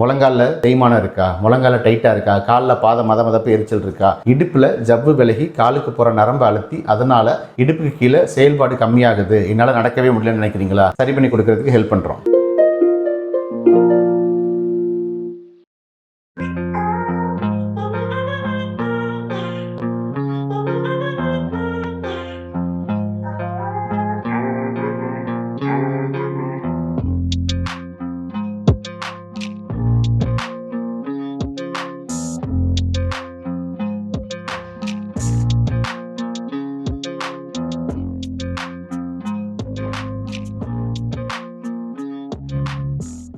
முழங்காலில் தேய்மானம் இருக்கா? முழங்கால டைட்டாக இருக்கா? காலில் பாத மத மதப்பு எரிச்சல் இருக்கா? இடுப்பில் ஜவ்வு விலகி காலுக்கு போகிற நரம்பு அழுத்தி அதனால இடுப்புக்கு கீழே செயல்பாடு கம்மியாகுது. என்னால் நடக்கவே முடியலன்னு நினைக்கிறீங்களா? சரி பண்ணி கொடுக்கறதுக்கு ஹெல்ப் பண்ணுறோம்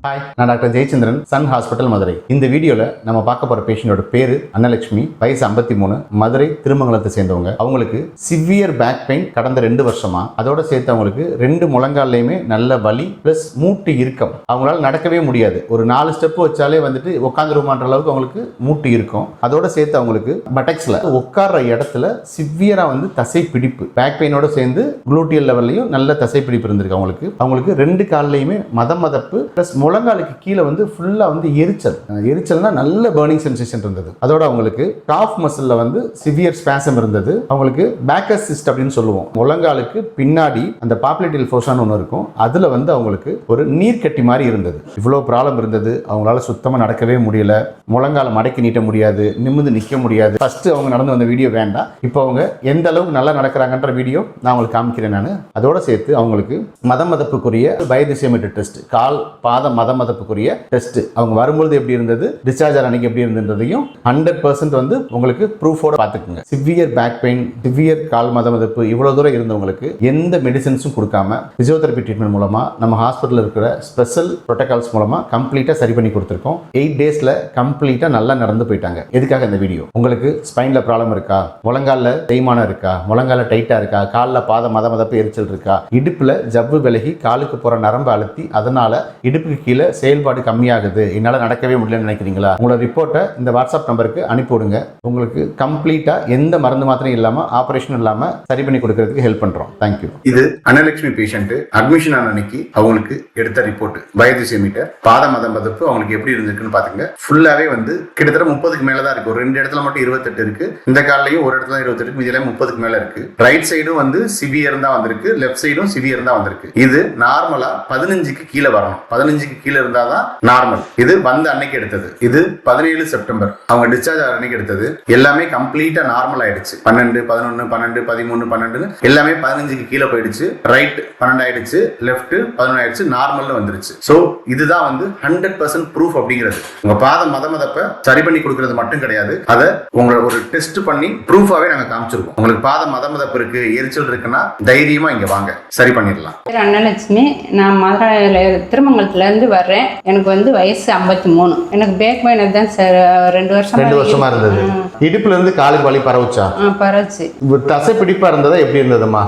ஹாய் நான் doctor Jayachandran Sun hospital Madurai. இந்த வீடியோவில் நம்ம பார்க்க போகிற பேஷண்டோட பேர் அன்னலட்சுமி. வயசு ஐம்பத்தி மூணு மதுரை திருமங்கலத்தை சேர்ந்தவங்க. அவங்களுக்கு சிவியர் பேக் பெயின் கடந்த ரெண்டு வருஷமா. அதோட சேர்த்து அவங்களுக்கு ரெண்டு முழங்கால்லையுமே நல்ல வலி ப்ளஸ் மூட்டு இறுக்கம். அவங்களால நடக்கவே முடியாது. ஒரு நாலு ஸ்டெப் வச்சாலே வந்துட்டு உட்காந்துருமான்ற அளவுக்கு அவங்களுக்கு மூட்டு இருக்கும் அதோட சேர்த்து அவங்களுக்கு பட்டக்ஸில் உட்கார்ற இடத்துல சிவியராக வந்து தசை பிடிப்பு பேக் பெயினோட சேர்ந்து குளூட்டியல் லெவல்லையும் நல்ல தசை பிடிப்பு இருந்திருக்கு அவங்களுக்கு. அவங்களுக்கு ரெண்டு கால்லையுமே மத மதப்பு ப்ளஸ் முழங்காலுக்கு கீழே வந்து ஃபுல்லாக வந்து எரிச்சல். எரிச்சல்னா நல்ல பேர்னிங் சென்சேஷன் இருந்தது. அதோட அவங்களுக்கு டாப் மசிலில் வந்து சிவியர் ஸ்பேசம் இருந்தது. அவங்களுக்கு பேக்கஸ் சிஸ்ட் அப்படின்னு சொல்லுவோம். முழங்காலுக்கு பின்னாடி அந்த பாப்புலேட்டில் ஃபோர்ஸான்னு ஒன்று இருக்கும். அதில் வந்து அவங்களுக்கு ஒரு நீர் கட்டி மாதிரி இருந்தது. இவ்வளோ ப்ராப்ளம் இருந்தது. அவங்களால சுத்தமாக நடக்கவே முடியல. முழங்கால மடக்கி நீட்ட முடியாது. நிமிர்ந்து நிற்க முடியாது. ஃபர்ஸ்ட் அவங்க நடந்து வந்த வீடியோ வேண்டாம். இப்போ அவங்க எந்த அளவுக்கு நல்லா நடக்கிறாங்கன்ற வீடியோ நான் உங்களுக்கு காமிக்கிறேன் நான். அதோட சேர்த்து அவங்களுக்கு மத மதப்புக்குரிய பயோதிசியோமீட்டர் டெஸ்ட் கால் பாதம் மத மதப்புக்குரிய டெஸ்ட் அவங்க வரும்பொழுது எப்படி இருந்தது? டிஸ்சார்ஜ் அன்னைக்கு எப்படி இருந்ததையும் ஹண்ட்ரட் பர்சன்ட் வந்து உங்களுக்கு ப்ரூஃபோட பார்த்துக்குங்க. சிவியர் பேக் பெயின் சிவியர் கால் மத மதப்பு இவ்வளோ தூரம் இருந்தவங்களுக்கு எந்த மெடிசன்ஸும் கொடுக்காம பிசியோதெரபி ட்ரீட்மெண்ட் மூலமாக நம்ம ஹாஸ்பிட்டலில் இருக்கிற ஸ்பெஷல் ப்ரோட்டோகால்ஸ் மூலமாக கம்ப்ளீட்டாக சரி பண்ணி கொடுத்துருக்கோம். எயிட் டேஸில் கம்ப்ளீட்டாக நல்லா நடந்து போயிட்டாங்க. எதுக்காக இந்த வீடியோ உங்களுக்கு ஸ்பைனில் ப்ராப்ளம் இருக்கா? முழங்காலில் தேய்மானம் இருக்கா? முழங்கால டைட்டாக இருக்கா? காலில் பாத மத மதப்பு எரிச்சல் இருக்கா? இடுப்பில் ஜவ்வு விலகி காலுக்கு போகிற நரம்பு அழுத்தி அதனால் இடுப்புக்கு கீழே செயல்பாடு கம்மியாகுது. என்னால் நடக்கவே முடியலன்னு நினைக்கிறீங்களா? உங்களோட ரிப்போர்ட்டை இந்த வாட்ஸ்அப் நம்பருக்கு அனுப்பிவிடுங்க. உங்களுக்கு கம்ப்ளீட்டாக எந்த மருந்து மாத்திரையும் இல்லாமல் ஆப்ரேஷன் இல்லாமல் சரி பண்ணி கொடுக்கறதுக்கு ஹெல்ப் பண்ணுறோம் தேங்க்யூ இது அனலட்சுமி பேஷண்ட் அட்மிஷன் ஆன அன்னைக்கு அவங்களுக்கு எடுத்த ரிப்போர்ட் பயோதிசியோமீட்டர் பாத மதம் மதப்பு அவங்களுக்கு எப்படி இருந்திருக்குன்னு பாத்துங்க ஃபுல்லாவே வந்து கிட்டத்தட்ட முப்பதுக்கு மேலே தான் இருக்கு. ஒரு ரெண்டு இடத்துல மட்டும் இருபத்தெட்டு இருக்கு. இந்த காலையும் ஒரு இடத்துல இருபத்தெட்டு இதுல முப்பதுக்கு மேல இருக்கு. ரைட் சைடும் வந்து சிவியர் தான் வந்திருக்கு. லெஃப்ட் சைடும் சிவியர் தான் வந்திருக்கு. இது நார்மலா பதினஞ்சுக்கு கீழே வரணும். பதினஞ்சுக்கு கீழே இருந்தாதான் நார்மல் இது வந்த அன்னைக்கு எடுத்தது. இது பதினேழு செப்டம்பர். அவங்க டிஸ்சார்ஜ் ஆகிற அன்னைக்கு எடுத்தது. எல்லாமே கம்ப்ளீட்டா நார்மல் ஆயிடுச்சு. பன்னெண்டு பதினொன்னு பன்னெண்டு பதிமூணு பன்னெண்டுன்னு எல்லாமே பதினஞ்சுக்கு கீழே போயிடுச்சு. ரைட் பன்னெண்டு ஆயிடுச்சு. லெஃப்ட் பதினொன்று ஆயிடுச்சு. நார்மல்னு வந்துருச்சு. ஸோ இதுதான் வந்து ஹண்ட்ரட் பர்சன்ட் ப்ரூஃப் அப்படிங்கிறது. உங்க பாத மத மதப்ப சரி பண்ணி கொடுக்கறது மட்டும் கிடையாது. அதை உங்களை ஒரு டெஸ்ட் பண்ணி ப்ரூஃபாவே நாங்க காமிச்சிருக்கோம் உங்களுக்கு பாத மத மதப்பு இருக்கு எரிச்சல் இருக்குன்னா தைரியமா இங்க வாங்க. சரி பண்ணிடலாம். அண்ணலட்சுமி நான் மதுரையில திருமங்கலத்துல இருந்து திருமங்கலத்துலேருந்து வர்றேன். எனக்கு வந்து வயசு ஐம்பத்தி மூணு. எனக்கு பேக் பெயின் தான் சார் ரெண்டு வருஷம் ரெண்டு வருஷமா இருந்தது. இடுப்புல இருந்து காலுக்கு வலி பரவுச்சா? பரவாச்சு. தசை பிடிப்பா இருந்ததா எப்படி இருந்ததுமா?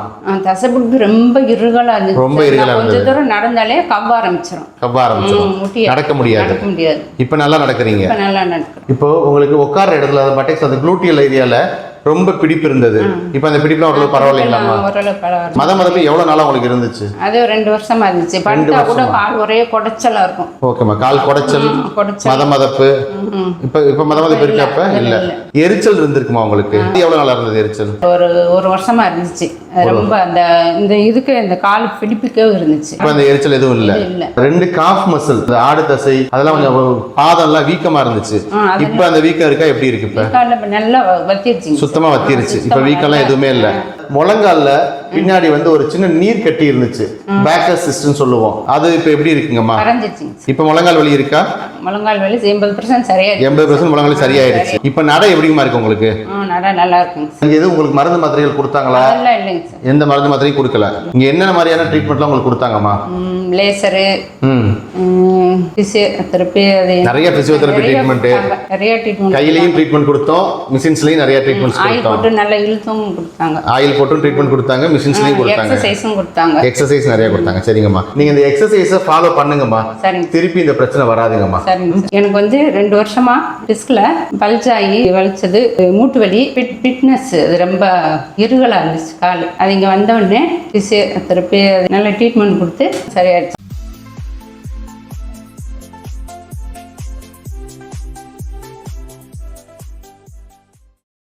தசைப்பிடிப்பு ரொம்ப இருகலாக இருந்துச்சு. ரொம்ப. இருகலா நான் கொஞ்ச தூரம் நடந்தாலே கவ்வ ஆரம்பிச்சிடும் கவ்வ ஆரம்பிச்சிடும் நடக்க முடியாது. நடக்க முடியாது. இப்ப நல்லா நடக்கிறீங்க. இப்போ நல்லா நடக்கிறேன் இப்போ உங்களுக்கு உட்கார்ற இடத்துல அந்த பட்டெக்ஸ் அந்த குளூட்டியல் ஏரியால ரொம்ப பிடிப்பு இருந்தது. இப்போ அந்த பிடிப்புலாம் ஓரளவு பரவாயில்லைங்களாம்மா? மத மதப்பு எவ்வளவு நாளா உங்களுக்கு இருந்துச்சு? அது ரெண்டு வருஷமா இருந்துச்சு. படுத்தா கூட கால் ஒரே குடைச்சலா இருக்கும். ஓகேம்மா கால் குடைச்சல் மத மதப்பு. இப்ப இப்ப மத மதப்பு இருக்கப்ப? இல்ல எரிச்சல் இருந்திருக்குமா உங்களுக்கு? இது எவ்வளவு நாளா இருந்தது எரிச்சல்? ஒரு ஒரு வருஷமா இருந்துச்சு. ரொம்ப அந்த இந்த இதுக்கு இந்த கால் பிடிப்புக்கே இருந்துச்சு. இப்ப அந்த எரிச்சல் எதுவும் இல்ல? ரெண்டு காஃப் மசில் இந்த ஆடு தசை அதெல்லாம் கொஞ்சம் பாதம் எல்லாம் வீக்கமா இருந்துச்சு. இப்ப அந்த வீக்கம் இருக்கா? எப்படி இருக்கு இப்ப? நல்லா வத்திருச்சுங்க. சுத்தமா வத்திருச்சு. இப்ப வீக்கம்லாம் எதுவுமே இல்ல. முழங்கால்ல பின்னாடி வந்து ஒரு சின்ன நீர் கட்டி இருந்துச்சு. பேக்கஸ் சிஸ்டம் சொல்லுவோம். அது இப்ப எப்படி இருக்குங்கம்மா? இப்ப முழங்கால் வலி இருக்கா? முழங்கால் வலி எண்பது பர்சன்ட் சரியா இருக்கு எண்பது பர்சன்ட் முழங்கால் சரியாயிடுச்சு. இப்ப நடை எப்படிமா இருக்கு உங்களுக்கு? ஆ நல்லா இங்க எதுவும் உங்களுக்கு மருந்து மாத்திரைகள் கொடுத்தாங்களா? எந்த மருந்து மாத்திரையும் கொடுக்கல? இங்க என்னென்ன மாதிரியான ட்ரீட்மெண்ட்லாம் உங்களுக்கு கொடுத்தாங்கம்மா? லேசரு பிசியோதெரப்பி அது நிறைய பிசியோதெரப்பி ட்ரீட்மெண்ட். நிறைய ட்ரீட்மெண்ட் கையிலையும் ட்ரீட்மெண்ட் கொடுத்தோம் மிஷின்ஸ்லயும் நிறைய ட்ரீட்மெண்ட்ஸ் ஆயில் கொடுத்தோம். போட்டு நல்ல இழுத்தும் கொடுத்தாங்க. ஆயில் போட்டும் ட்ரீட்மெண்ட் கொடுத்தாங்க மிஷின்ஸ்லயும் கொடுத்தாங்க. எக்ஸசைஸும் கொடுத்தாங்க. எக்ஸசைஸ் நிறைய கொடுத்தாங்க. சரிங்கம்மா. நீங்க இந்த எக்ஸசைஸை ஃபாலோ பண்ணுங்கம்மா. சரிங்க. திருப்பி இந்த பிரச்சனை வராதுங்கம்மா. சரிங்க சார். எனக்கு வந்து ரெண்டு வருஷமா டிஸ்கில் பல்ஜாகி வலிச்சது மூட்டு வலி ஃபிட் ஃபிட்னஸ் அது ரொம்ப இருகலாக இருந்துச்சு கால். அது இங்கே வந்த உடனே ஃபிசியோதெரப்பி நல்ல ட்ரீட்மெண்ட் கொடுத்து சரியாயிடுச்சு.